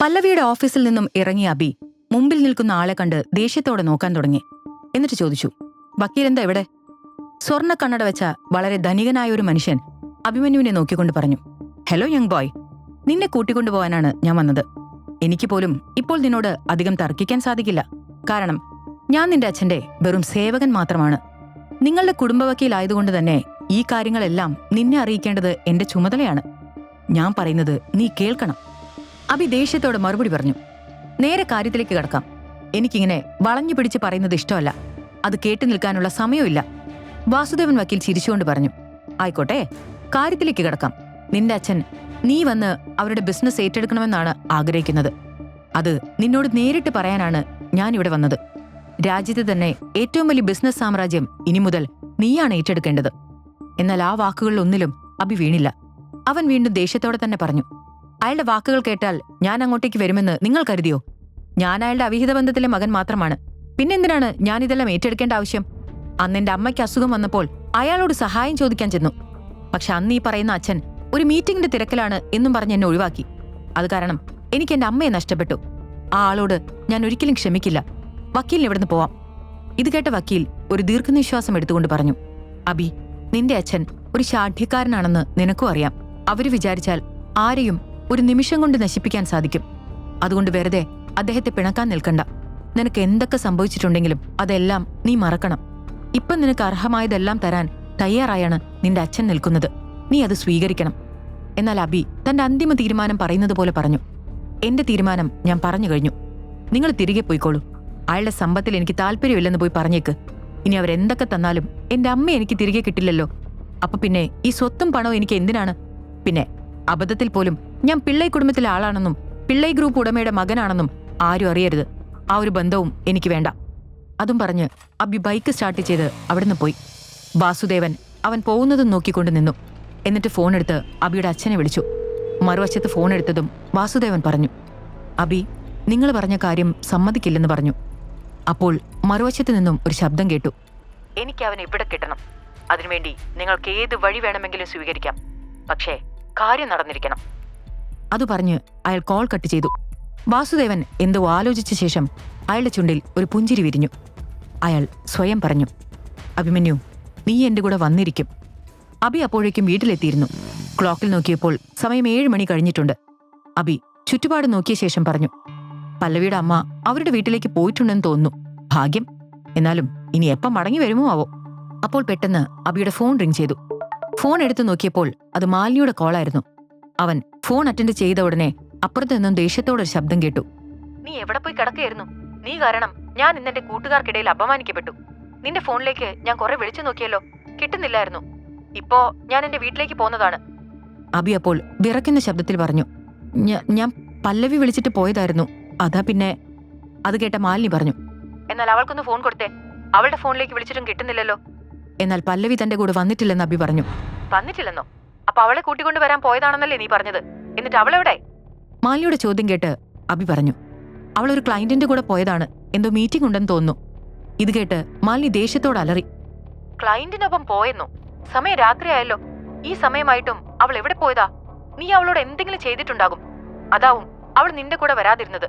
പല്ലവിയുടെ ഓഫീസിൽ നിന്നും ഇറങ്ങിയ അബി മുമ്പിൽ നിൽക്കുന്ന ആളെ കണ്ട് ദേഷ്യത്തോടെ നോക്കാൻ തുടങ്ങി. എന്നിട്ട് ചോദിച്ചു വക്കീലെന്താ എവിടെ സ്വർണ കണ്ണട വെച്ച വളരെ ധനികനായ ഒരു മനുഷ്യൻ അഭിമന്യുവിനെ നോക്കിക്കൊണ്ട് പറഞ്ഞു ഹലോ യങ് ബോയ്. നിന്നെ കൂട്ടിക്കൊണ്ടുപോകാനാണ് ഞാൻ വന്നത്. എനിക്ക് പോലും ഇപ്പോൾ നിന്നോട് അധികം തർക്കിക്കാൻ സാധിക്കില്ല. കാരണം ഞാൻ നിന്റെ അച്ഛന്റെ വെറും സേവകൻ മാത്രമാണ്. നിങ്ങളുടെ കുടുംബവക്കീലായതുകൊണ്ട് തന്നെ ഈ കാര്യങ്ങളെല്ലാം നിന്നെ അറിയിക്കേണ്ടത് എന്റെ ചുമതലയാണ്. ഞാൻ പറയുന്നത് നീ കേൾക്കണം. അഭി ദേഷ്യത്തോടെ മറുപടി പറഞ്ഞു. നേരെ കാര്യത്തിലേക്ക് കടക്കാം. എനിക്കിങ്ങനെ വളഞ്ഞു പിടിച്ച് പറയുന്നത് ഇഷ്ടമല്ല. അത് കേട്ടു നിൽക്കാനുള്ള സമയമില്ല. വാസുദേവൻ വക്കീൽ ചിരിച്ചുകൊണ്ട് പറഞ്ഞു. ആയിക്കോട്ടെ കാര്യത്തിലേക്ക് കിടക്കാം. നിന്റെ അച്ഛൻ നീ വന്ന് അവരുടെ ബിസിനസ് ഏറ്റെടുക്കണമെന്നാണ് ആഗ്രഹിക്കുന്നത്. അത് നിന്നോട് നേരിട്ട് പറയാനാണ് ഞാൻ ഇവിടെ വന്നത്. രാജ്യത്തെ തന്നെ ഏറ്റവും വലിയ ബിസിനസ് സാമ്രാജ്യം ഇനി മുതൽ നീയാണ് ഏറ്റെടുക്കേണ്ടത്. എന്നാൽ ആ വാക്കുകളിലൊന്നിലും അഭി വീണില്ല. അവൻ വീണ്ടും ദേഷ്യത്തോടെ തന്നെ പറഞ്ഞു. അയാളുടെ വാക്കുകൾ കേട്ടാൽ ഞാൻ അങ്ങോട്ടേക്ക് വരുമെന്ന് നിങ്ങൾ കരുതിയോ? ഞാൻ അയാളുടെ അവിഹിത ബന്ധത്തിലെ മകൻ മാത്രമാണ്. പിന്നെന്തിനാണ് ഞാൻ ഇതെല്ലാം ഏറ്റെടുക്കേണ്ട ആവശ്യം? അന്ന് എന്റെ അമ്മയ്ക്ക് അസുഖം വന്നപ്പോൾ അയാളോട് സഹായം ചോദിക്കാൻ ചെന്നു. പക്ഷെ അന്ന് ഈ പറയുന്ന അച്ഛൻ ഒരു മീറ്റിംഗിന്റെ തിരക്കിലാണ് എന്നും പറഞ്ഞ് എന്നെ ഒഴിവാക്കി. അത് കാരണം എനിക്ക് എന്റെ അമ്മയെ നഷ്ടപ്പെട്ടു. ആ ആളോട് ഞാൻ ഒരിക്കലും ക്ഷമിക്കില്ല. വക്കീലിന് ഇവിടുന്ന് പോവാം. ഇത് കേട്ട വക്കീൽ ഒരു ദീർഘനിശ്വാസം എടുത്തുകൊണ്ട് പറഞ്ഞു അബി നിന്റെ അച്ഛൻ ഒരു ശാഠ്യക്കാരനാണെന്ന് നിനക്കും അറിയാം. അവർ വിചാരിച്ചാൽ ആരെയും ഒരു നിമിഷം കൊണ്ട് നശിപ്പിക്കാൻ സാധിക്കും. അതുകൊണ്ട് വെറുതെ അദ്ദേഹത്തെ പിണക്കാൻ നിൽക്കണ്ട. നിനക്ക് എന്തൊക്കെ സംഭവിച്ചിട്ടുണ്ടെങ്കിലും അതെല്ലാം നീ മറക്കണം. ഇപ്പം നിനക്ക് അർഹമായതെല്ലാം തരാൻ തയ്യാറായാണ് നിന്റെ അച്ഛൻ നിൽക്കുന്നത്. നീ അത് സ്വീകരിക്കണം. എന്നാൽ അബി തന്റെ അന്തിമ തീരുമാനം പറയുന്നത് പോലെ പറഞ്ഞു. എന്റെ തീരുമാനം ഞാൻ പറഞ്ഞു കഴിഞ്ഞു. നിങ്ങൾ തിരികെ പോയിക്കോളൂ. അയാളുടെ സമ്പത്തിൽ എനിക്ക് താല്പര്യമില്ലെന്ന് പോയി പറഞ്ഞേക്ക്. ഇനി അവരെന്തൊക്കെ തന്നാലും എന്റെ അമ്മ എനിക്ക് തിരികെ കിട്ടില്ലല്ലോ. അപ്പൊ പിന്നെ ഈ സ്വത്തും പണവും എനിക്ക് എന്തിനാണ്? പിന്നെ അബദ്ധത്തിൽ പോലും ഞാൻ പിള്ളൈ കുടുംബത്തിലെ ആളാണെന്നും പിള്ളൈ ഗ്രൂപ്പ് ഉടമയുടെ മകനാണെന്നും ആരും അറിയരുത്. ആ ഒരു ബന്ധവും എനിക്ക് വേണ്ട. അതും പറഞ്ഞ് അബി ബൈക്ക് സ്റ്റാർട്ട് ചെയ്ത് അവിടുന്ന് പോയി. വാസുദേവൻ അവൻ പോകുന്നതും നോക്കിക്കൊണ്ട് നിന്നു. എന്നിട്ട് ഫോൺ എടുത്ത് അബിയുടെ അച്ഛനെ വിളിച്ചു. മറുവശത്ത് ഫോൺ എടുത്തതും വാസുദേവൻ പറഞ്ഞു അബി നിങ്ങൾ പറഞ്ഞ കാര്യം സമ്മതിക്കില്ലെന്ന് പറഞ്ഞു. അപ്പോൾ മറുവശത്ത് നിന്നും ഒരു ശബ്ദം കേട്ടു. എനിക്ക് അവനെ ഇവിടെ കിട്ടണം. അതിനുവേണ്ടി നിങ്ങൾക്ക് ഏത് വഴി വേണമെങ്കിലും സ്വീകരിക്കാം. പക്ഷേ കാര്യം നടന്നിരിക്കണം. അത് പറഞ്ഞ് അയാൾ കോൾ കട്ട് ചെയ്തു. വാസുദേവൻ എന്തോ ആലോചിച്ച ശേഷം അയാളുടെ ചുണ്ടിൽ ഒരു പുഞ്ചിരി വിരിഞ്ഞു. അയാൾ സ്വയം പറഞ്ഞു അഭിമന്യു നീ എന്റെ കൂടെ വന്നിരിക്കും. അബി അപ്പോഴേക്കും വീട്ടിലെത്തിയിരുന്നു. ക്ലോക്കിൽ നോക്കിയപ്പോൾ സമയം ഏഴ് മണി കഴിഞ്ഞിട്ടുണ്ട്. അബി ചുറ്റുപാട് നോക്കിയ ശേഷം പറഞ്ഞു പല്ലവിയുടെ അമ്മ അവരുടെ വീട്ടിലേക്ക് പോയിട്ടുണ്ടെന്ന് തോന്നുന്നു. ഭാഗ്യം. എന്നാലും ഇനി എപ്പം മടങ്ങി വരുമോ ആവോ? അപ്പോൾ പെട്ടെന്ന് അബിയുടെ ഫോൺ റിംഗ് ചെയ്തു. ഫോൺ എടുത്തു നോക്കിയപ്പോൾ അത് മാലിനിയുടെ കോളായിരുന്നു അവൻ ഫോൺ അറ്റൻഡ് ചെയ്ത ഉടനെ അപ്പുറത്തു നിന്നും ദേഷ്യത്തോടൊരു ശബ്ദം കേട്ടു. നീ എവിടെ പോയി കിടക്കുകയായിരുന്നു? നീ കാരണം ഞാൻ ഇന്ന് എന്റെ കൂട്ടുകാർക്കിടയിൽ അപമാനിക്കപ്പെട്ടു. നിന്റെ ഫോണിലേക്ക് ഞാൻ കുറെ വിളിച്ചു നോക്കിയല്ലോ. കിട്ടുന്നില്ലായിരുന്നു. ഇപ്പോ ഞാൻ എന്റെ വീട്ടിലേക്ക് പോന്നതാണ്. അബി അപ്പോൾ വിറക്കുന്ന ശബ്ദത്തിൽ പറഞ്ഞു ഞാൻ പല്ലവി വിളിച്ചിട്ട് പോയതായിരുന്നു. അതാ പിന്നെ അത് കേട്ട മാലിനി പറഞ്ഞു എന്നാൽ അവൾക്കൊന്ന് ഫോൺ കൊടുത്തേ. അവളുടെ ഫോണിലേക്ക് വിളിച്ചിട്ടും കിട്ടുന്നില്ലല്ലോ. എന്നാൽ പല്ലവി തന്റെ കൂടെ വന്നിട്ടില്ലെന്ന് അബി പറഞ്ഞു. വന്നിട്ടില്ലെന്നോ? അപ്പൊ അവളെ കൂട്ടിക്കൊണ്ട് വരാൻ പോയതാണെന്നല്ലേ നീ പറഞ്ഞത്? എന്നിട്ട് അവളെവിടെ? മാലിയുടെ ചോദ്യം കേട്ട് അബി പറഞ്ഞു അവൾ ഒരു ക്ലയന്റിന്റെ കൂടെ പോയതാണ്. എന്തോ മീറ്റിംഗ് ഉണ്ടെന്ന് തോന്നുന്നു. ഇത് കേട്ട് മാലിനി ദേഷ്യത്തോട് അലറി. ക്ലയന്റിനൊപ്പം പോയെന്നോ? സമയം രാത്രിയായല്ലോ. ഈ സമയമായിട്ടും അവൾ എവിടെ പോയതാ? നീ അവളോട് എന്തെങ്കിലും ചെയ്തിട്ടുണ്ടാകും. അതാവും അവൾ നിന്റെ കൂടെ വരാതിരുന്നത്.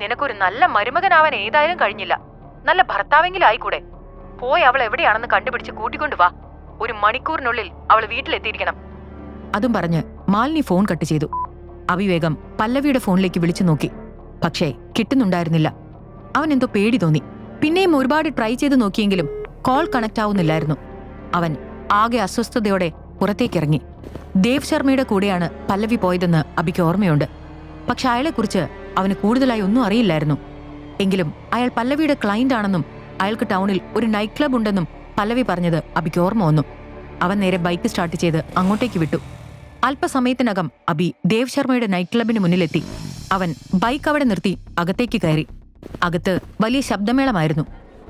നിനക്കൊരു നല്ല മരുമകനാവാൻ ഏതായാലും കഴിഞ്ഞില്ല. നല്ല ഭർത്താവെങ്കിലും ആയിക്കൂടെ. പോയി അവൾ എവിടെയാണെന്ന് കണ്ടുപിടിച്ച് കൂട്ടിക്കൊണ്ടു വാ. ഒരു മണിക്കൂറിനുള്ളിൽ അവൾ വീട്ടിലെത്തിയിരിക്കണം. അതും പറഞ്ഞ് മാലിനി ഫോൺ കട്ട് ചെയ്തു. അവിവേഗം പല്ലവിയുടെ ഫോണിലേക്ക് വിളിച്ചു നോക്കി. പക്ഷേ കിട്ടുന്നുണ്ടായിരുന്നില്ല. അവൻ എന്തോ പേടി തോന്നി. പിന്നെയും ഒരുപാട് ട്രൈ ചെയ്ത് നോക്കിയെങ്കിലും കോൾ കണക്ട് ആവുന്നില്ലായിരുന്നു അവൻ ആകെ അസ്വസ്ഥതയോടെ പുറത്തേക്കിറങ്ങി. ദേവ് ശർമ്മയുടെ കൂടെയാണ് പല്ലവി പോയതെന്ന് അബിക്ക് ഓർമ്മയുണ്ട്. പക്ഷെ അയാളെക്കുറിച്ച് അവന് കൂടുതലായി ഒന്നും അറിയില്ലായിരുന്നു. എങ്കിലും അയാൾ പല്ലവിയുടെ ക്ലയന്റ് ആണെന്നും അയാൾക്ക് ടൗണിൽ ഒരു നൈറ്റ് ക്ലബ് ഉണ്ടെന്നും പല്ലവി പറഞ്ഞത് അബിക്ക് ഓർമ്മ വന്നു. അവൻ നേരെ ബൈക്ക് സ്റ്റാർട്ട് ചെയ്ത് അങ്ങോട്ടേക്ക് വിട്ടു. അല്പസമയത്തിനകം അബി ദേവ് ശർമ്മയുടെ നൈറ്റ് ക്ലബിന് മുന്നിലെത്തി. അവൻ ബൈക്ക് അവിടെ നിർത്തി അകത്തേക്ക് കയറി. അകത്ത് വലിയ ശബ്ദമേളമായിരുന്നു.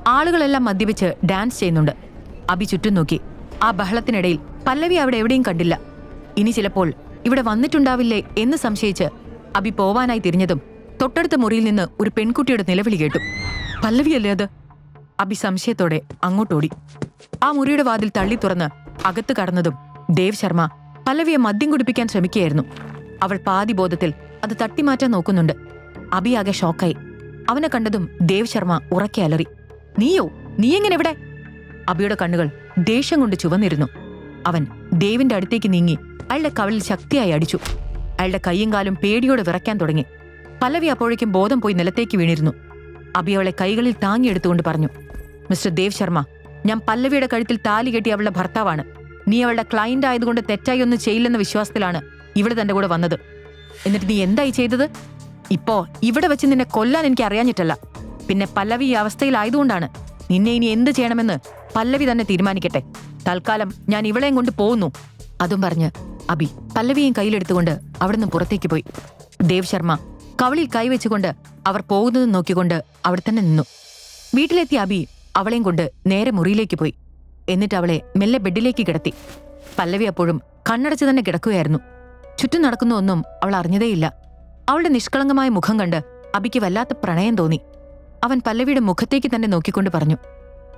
ആളുകളെല്ലാം മദ്യപിച്ച് ഡാൻസ് ചെയ്യുന്നുണ്ട്. അബി ചുറ്റും നോക്കി. ആ ബഹളത്തിനിടയിൽ പല്ലവി അവിടെ എവിടെയും കണ്ടില്ല. ഇനി ചിലപ്പോൾ ഇവിടെ വന്നിട്ടുണ്ടാവില്ലേ എന്ന് സംശയിച്ച് അബി പോവാനായി തിരിഞ്ഞതും തൊട്ടടുത്ത മുറിയിൽ നിന്ന് ഒരു പെൺകുട്ടിയുടെ നിലവിളി കേട്ടു. പല്ലവിയല്ലേ അത്? അബി സംശയത്തോടെ അങ്ങോട്ടോടി. ആ മുറിയുടെ വാതിൽ തള്ളി തുറന്ന് അകത്ത് കടന്നതും ദേവ് ശർമ്മ പല്ലവിയെ മദ്യം കുടിപ്പിക്കാൻ ശ്രമിക്കുകയായിരുന്നു. അവൾ പാതി ബോധത്തിൽ അത് തട്ടിമാറ്റാൻ നോക്കുന്നുണ്ട്. അബി ഷോക്കായി. അവനെ കണ്ടതും ദേവ് ശർമ്മ ഉറക്കെ അലറി. നീയോ? നീ എങ്ങനെ ഇവിടെ അബിയുടെ കണ്ണുകൾ ദേഷ്യം കൊണ്ട് ചുവന്നിരുന്നു. അവൻ ദേവിന്റെ അടുത്തേക്ക് നീങ്ങി അയാളുടെ കവളിൽ ശക്തിയായി അടിച്ചു. അയാളുടെ കൈയും കാലും പേടിയോടെ വിറയ്ക്കാൻ തുടങ്ങി. പല്ലവി അപ്പോഴേക്കും ബോധം പോയി നിലത്തേക്ക് വീണിരുന്നു. അബി അവളെ കൈകളിൽ താങ്ങിയെടുത്തുകൊണ്ട് പറഞ്ഞു മിസ്റ്റർ ദേവ് ശർമ്മ ഞാൻ പല്ലവിയുടെ കഴുത്തിൽ താലി കെട്ടി അവളുടെ ഭർത്താവാണ്. നീ അവളുടെ ക്ലയന്റ് ആയതുകൊണ്ട് തെറ്റായി ഒന്നും ചെയ്യില്ലെന്ന വിശ്വാസത്തിലാണ് ഇവിടെ തന്റെ കൂടെ വന്നത്. എന്നിട്ട് നീ എന്തായി ചെയ്തത്? ഇപ്പോ ഇവിടെ വെച്ച് നിന്നെ കൊല്ലാൻ എനിക്ക് അറിയാഞ്ഞിട്ടല്ല. പിന്നെ പല്ലവി ഈ അവസ്ഥയിലായതുകൊണ്ടാണ് നിന്നെ ഇനി എന്ത് ചെയ്യണമെന്ന് പല്ലവി തന്നെ തീരുമാനിക്കട്ടെ. തൽക്കാലം ഞാൻ ഇവളെയും കൊണ്ട് പോകുന്നു. അതും പറഞ്ഞ് അബി പല്ലവിയും കയ്യിലെടുത്തുകൊണ്ട് അവിടുന്ന് പുറത്തേക്ക് പോയി. ദേവ് ശർമ്മ കവളിൽ കൈവച്ചുകൊണ്ട് അവർ പോകുന്നത് നോക്കിക്കൊണ്ട് അവിടെ തന്നെ നിന്നു. വീട്ടിലെത്തിയ അബി അവളെയും കൊണ്ട് നേരെ മുറിയിലേക്ക് പോയി. എന്നിട്ട് അവളെ മെല്ലെ ബെഡിലേക്ക് കിടത്തി. പല്ലവി അപ്പോഴും കണ്ണടച്ച് തന്നെ കിടക്കുകയായിരുന്നു. ചുറ്റും നടക്കുന്ന ഒന്നും അവൾ അറിഞ്ഞതേയില്ല. അവളുടെ നിഷ്കളങ്കമായ മുഖം കണ്ട് അബിക്ക് വല്ലാത്ത പ്രണയം തോന്നി. അവൻ പല്ലവിയുടെ മുഖത്തേക്ക് തന്നെ നോക്കിക്കൊണ്ട് പറഞ്ഞു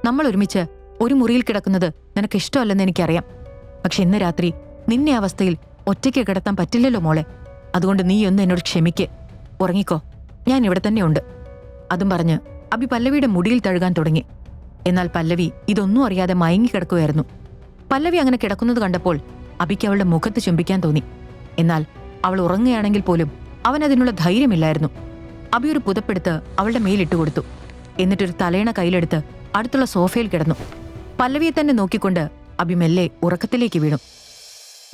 നമ്മൾ ഒരുമിച്ച് ഒരു മുറിയിൽ കിടക്കുന്നത് നിനക്ക് ഇഷ്ടമല്ലെന്ന് എനിക്കറിയാം. പക്ഷെ ഇന്ന് രാത്രി നിന്നെ അവസ്ഥയിൽ ഒറ്റയ്ക്ക് കിടത്താൻ പറ്റില്ലല്ലോ മോളെ. അതുകൊണ്ട് നീ ഒന്ന് എന്നോട് ക്ഷമിക്ക്. ഉറങ്ങിക്കോ. ഞാൻ ഇവിടെ തന്നെയുണ്ട്. അതും പറഞ്ഞ് അബി പല്ലവിയുടെ മുടിയിൽ തഴുകാൻ തുടങ്ങി. എന്നാൽ പല്ലവി ഇതൊന്നും അറിയാതെ മയങ്ങിക്കിടക്കുകയായിരുന്നു പല്ലവി അങ്ങനെ കിടക്കുന്നത് കണ്ടപ്പോൾ അബിക്ക് അവളുടെ മുഖത്ത് ചുംബിക്കാൻ തോന്നി. എന്നാൽ അവൾ ഉറങ്ങുകയാണെങ്കിൽ പോലും അവൻ അതിനുള്ള ധൈര്യമില്ലായിരുന്നു. അബി ഒരു പുതപ്പെടുത്ത് അവളുടെ മേലിട്ട് കൊടുത്തു. എന്നിട്ടൊരു തലയണ കയ്യിലെടുത്ത് അടുത്തുള്ള സോഫയിൽ കിടന്നു. പല്ലവിയെ തന്നെ നോക്കിക്കൊണ്ട് അബി മെല്ലെ ഉറക്കത്തിലേക്ക് വീണു.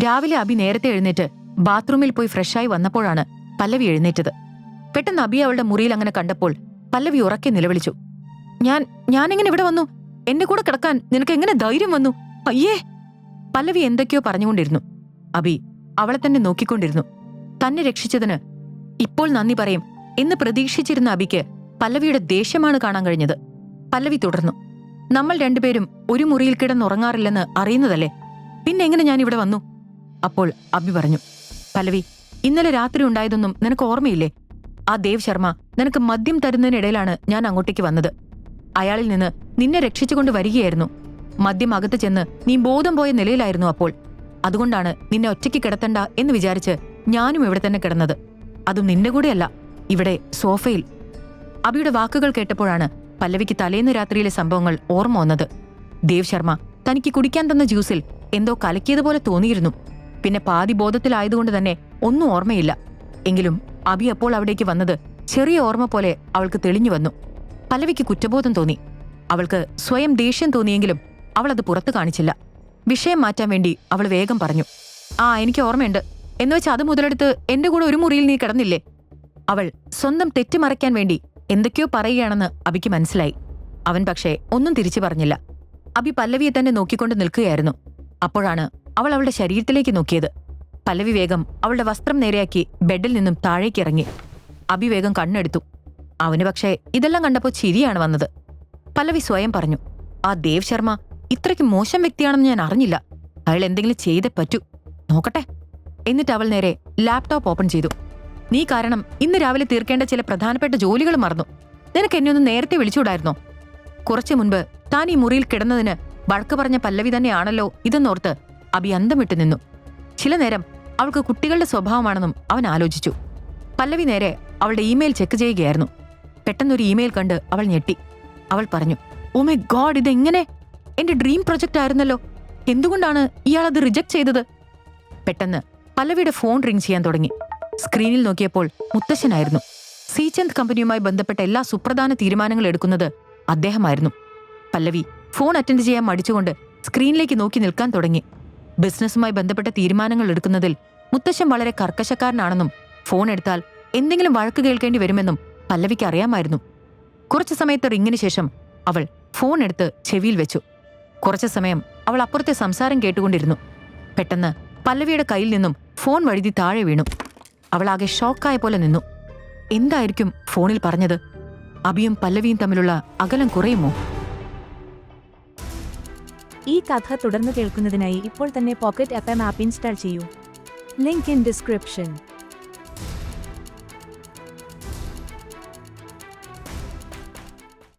രാവിലെ അബി നേരത്തെ എഴുന്നേറ്റ് ബാത്റൂമിൽ പോയി ഫ്രഷായി വന്നപ്പോഴാണ് പല്ലവി എഴുന്നേറ്റത്. പെട്ടെന്ന് അബി അവളുടെ മുറിയിൽ അങ്ങനെ കണ്ടപ്പോൾ പല്ലവി ഉറക്കെ നിലവിളിച്ചു. ഞാൻ ഞാൻ എങ്ങനെ ഇവിടെ വന്നു. എന്റെ കൂടെ കിടക്കാൻ നിനക്ക് എങ്ങനെ ധൈര്യം വന്നു? അയ്യേ! പല്ലവി എന്തൊക്കെയോ പറഞ്ഞുകൊണ്ടിരുന്നു. അബി അവളെ തന്നെ നോക്കിക്കൊണ്ടിരുന്നു. തന്നെ രക്ഷിച്ചതിന് ഇപ്പോൾ നന്ദി പറയും എന്ന് പ്രതീക്ഷിച്ചിരുന്ന അബിക്ക് പല്ലവിയുടെ ദേഷ്യമാണ് കാണാൻ കഴിഞ്ഞത്. പല്ലവി തുടർന്നു. നമ്മൾ രണ്ടുപേരും ഒരു മുറിയിൽ കിടന്നുറങ്ങാറില്ലെന്ന് അറിയുന്നതല്ലേ? പിന്നെ എങ്ങനെ ഞാൻ ഇവിടെ വന്നു? അപ്പോൾ അബി പറഞ്ഞു. പല്ലവി ഇന്നലെ രാത്രി ഉണ്ടായതൊന്നും നിനക്ക് ഓർമ്മയില്ലേ? ആ ദേവ് ശർമ്മ നിനക്ക് മദ്യം തരുന്നതിനിടയിലാണ് ഞാൻ അങ്ങോട്ടേക്ക് വന്നത്. അയാളിൽ നിന്ന് നിന്നെ രക്ഷിച്ചുകൊണ്ട് വരികയായിരുന്നു. മദ്യം അകത്ത് ചെന്ന് നീ ബോധം പോയ നിലയിലായിരുന്നു അപ്പോൾ. അതുകൊണ്ടാണ് നിന്നെ ഒറ്റയ്ക്ക് കിടത്തണ്ട എന്ന് വിചാരിച്ച് ഞാനും ഇവിടെ തന്നെ കിടന്നത്. അതും നിന്റെ കൂടെയല്ല ഇവിടെ സോഫയിൽ. അബിയുടെ വാക്കുകൾ കേട്ടപ്പോഴാണ് പല്ലവിക്ക് തലേന്ന് രാത്രിയിലെ സംഭവങ്ങൾ ഓർമ്മ വന്നത്. ദേവ് ശർമ്മ തനിക്ക് കുടിക്കാൻ തന്ന ജ്യൂസിൽ എന്തോ കലക്കിയതുപോലെ തോന്നിയിരുന്നു. പിന്നെ പാതി ബോധത്തിലായതുകൊണ്ട് തന്നെ ഒന്നും ഓർമ്മയില്ല. എങ്കിലും അബി അപ്പോൾ അവിടേക്ക് വന്നത് ചെറിയ ഓർമ്മ പോലെ അവൾക്ക് തെളിഞ്ഞു വന്നു. പല്ലവിക്ക് കുറ്റബോധം തോന്നി. അവൾക്ക് സ്വയം ദേഷ്യം തോന്നിയെങ്കിലും അവൾ അത് പുറത്തു കാണിച്ചില്ല. വിഷയം മാറ്റാൻ വേണ്ടി അവൾ വേഗം പറഞ്ഞു ആ എനിക്ക് ഓർമ്മയുണ്ട്. എന്നുവെച്ച് അത് മുതലെടുത്ത് എന്റെ കൂടെ ഒരു മുറിയിൽ നീ കിടന്നില്ലേ? അവൾ സ്വന്തം തെറ്റ് മറയ്ക്കാൻ വേണ്ടി എന്തൊക്കെയോ പറയുകയാണെന്ന് അബിക്ക് മനസ്സിലായി. അവൻ പക്ഷേ ഒന്നും തിരിച്ചു പറഞ്ഞില്ല. അബി പല്ലവിയെ തന്നെ നോക്കിക്കൊണ്ട് നിൽക്കുകയായിരുന്നു. അപ്പോഴാണ് അവൾ അവളുടെ ശരീരത്തിലേക്ക് നോക്കിയത്. പല്ലവി വേഗം അവളുടെ വസ്ത്രം നേരെയാക്കി ബെഡിൽ നിന്നും താഴേക്കിറങ്ങി. അബി വേഗം കണ്ണെടുത്തു. അവന് പക്ഷേ ഇതെല്ലാം കണ്ടപ്പോൾ ചിരിയാണ് വന്നത്. പല്ലവി സ്വയം പറഞ്ഞു ആ ദേവ് ശർമ്മ ഇത്രയ്ക്ക് മോശം വ്യക്തിയാണെന്ന് ഞാൻ അറിഞ്ഞില്ല. അയാൾ എന്തെങ്കിലും ചെയ്തേ പറ്റൂ. നോക്കട്ടെ. എന്നിട്ട് അവൾ നേരെ ലാപ്ടോപ്പ് ഓപ്പൺ ചെയ്തു. നീ കാരണം ഇന്ന് രാവിലെ തീർക്കേണ്ട ചില പ്രധാനപ്പെട്ട ജോലികൾ മറന്നു. നിനക്ക് എന്നെ ഒന്ന് നേരത്തെ വിളിച്ചുകൂടായിരുന്നോ? കുറച്ചു മുൻപ് താൻ ഈ മുറിയിൽ കിടന്നതിന് വഴക്ക് പറഞ്ഞ പല്ലവി തന്നെയാണല്ലോ ഇതെന്നോർത്ത് അബി അന്തം വിട്ടു നിന്നു. ചില നേരം അവൾക്ക് കുട്ടികളുടെ സ്വഭാവമാണെന്നും അവൻ ആലോചിച്ചു. പല്ലവി നേരെ അവളുടെ ഇമെയിൽ ചെക്ക് ചെയ്യുകയായിരുന്നു. പെട്ടെന്നൊരു ഇമെയിൽ കണ്ട് അവൾ ഞെട്ടി. അവൾ പറഞ്ഞു ഓ മൈ ഗോഡ് ഇതെങ്ങനെ? എന്റെ ഡ്രീം പ്രൊജക്റ്റ് ആയിരുന്നല്ലോ. എന്തുകൊണ്ടാണ് ഇയാൾ അത് റിജക്ട് ചെയ്തത്? പെട്ടെന്ന് പല്ലവിയുടെ ഫോൺ റിംഗ് ചെയ്യാൻ തുടങ്ങി. സ്ക്രീനിൽ നോക്കിയപ്പോൾ മുത്തശ്ശനായിരുന്നു. സീചന്ദ് കമ്പനിയുമായി ബന്ധപ്പെട്ട എല്ലാ സുപ്രധാന തീരുമാനങ്ങൾ എടുക്കുന്നത് അദ്ദേഹമായിരുന്നു. പല്ലവി ഫോൺ അറ്റൻഡ് ചെയ്യാൻ മടിച്ചുകൊണ്ട് സ്ക്രീനിലേക്ക് നോക്കി നിൽക്കാൻ തുടങ്ങി. ബിസിനസ്സുമായി ബന്ധപ്പെട്ട തീരുമാനങ്ങൾ എടുക്കുന്നതിൽ മുത്തശ്ശൻ വളരെ കർക്കശക്കാരനാണെന്നും ഫോൺ എടുത്താൽ എന്തെങ്കിലും വഴക്ക് കേൾക്കേണ്ടി വരുമെന്നും പല്ലവിക്ക് അറിയാമായിരുന്നു. കുറച്ചു സമയത്തെ റിങ്ങിന് ശേഷം അവൾ ഫോൺ എടുത്ത് ചെവിയിൽ വെച്ചു. കുറച്ചു സമയം അവൾ അപ്പുറത്തെ സംസാരം കേട്ടുകൊണ്ടിരുന്നു. പെട്ടെന്ന് പല്ലവിയുടെ കയ്യിൽ നിന്നും ഫോൺ വഴുതി താഴെ വീണു. അവളാകെ ഷോക്കായ പോലെ നിന്നു. എന്തായിരിക്കും ഫോണിൽ പറഞ്ഞത്? അബിയും പല്ലവിയും തമ്മിലുള്ള അകലം കുറയുമോ? ഈ കഥ തുടർന്ന് കേൾക്കുന്നതിനായി ഇപ്പോൾ തന്നെ പോക്കറ്റ് എം ആപ്പ് ഇൻസ്റ്റാൾ ചെയ്യൂ. Link in description.